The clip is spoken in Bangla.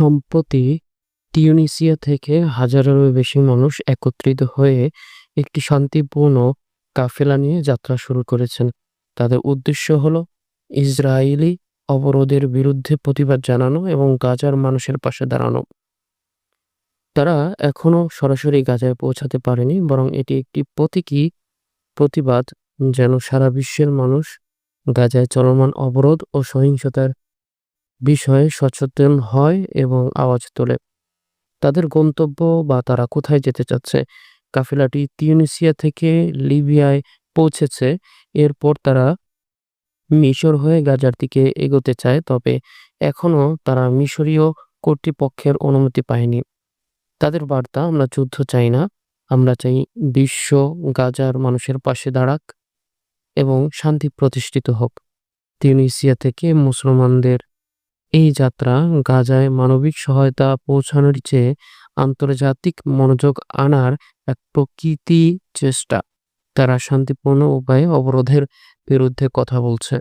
সম্প্রতি তিউনিসিয়া থেকে হাজারেরও বেশি মানুষ একত্রিত হয়ে একটি শান্তিপূর্ণ কাফেলা নিয়ে যাত্রা শুরু করেছেন। তাদের উদ্দেশ্য হল ইসরায়েলি অবরোধের বিরুদ্ধে প্রতিবাদ জানানো এবং গাজার মানুষের পাশে দাঁড়ানো। তারা এখনও সরাসরি গাজায় পৌঁছাতে পারেনি, বরং এটি একটি প্রতীকী প্রতিবাদ যেন সারা বিশ্বের মানুষ গাজায় চলমান অবরোধ ও সহিংসতার বিষয়ে সচেতন হয় এবং আওয়াজ তোলে। তাদের গন্তব্য বা তারা কোথায় যেতে চাচ্ছে? কাফেলাটি তিউনিসিয়া থেকে লিবিয়ায় পৌঁছেছে। এরপর তারা মিশর হয়ে গাজার দিকে এগোতে চায়, তবে এখনও তারা মিশরীয় কর্তৃপক্ষের অনুমতি পায়নি। তাদের বার্তা, আমরা যুদ্ধ চাই না, আমরা চাই বিশ্ব গাজার মানুষের পাশে দাঁড়াক এবং শান্তি প্রতিষ্ঠিত হোক। তিউনিসিয়া থেকে মুসলমানদের এই যাত্রা গাজায় মানবিক সহায়তা পৌঁছানোর চেয়ে আন্তর্জাতিক মনোযোগ আনার এক প্রকৃতি চেষ্টা। তারা শান্তিপূর্ণ উপায়ে অবরোধের বিরুদ্ধে কথা বলছে।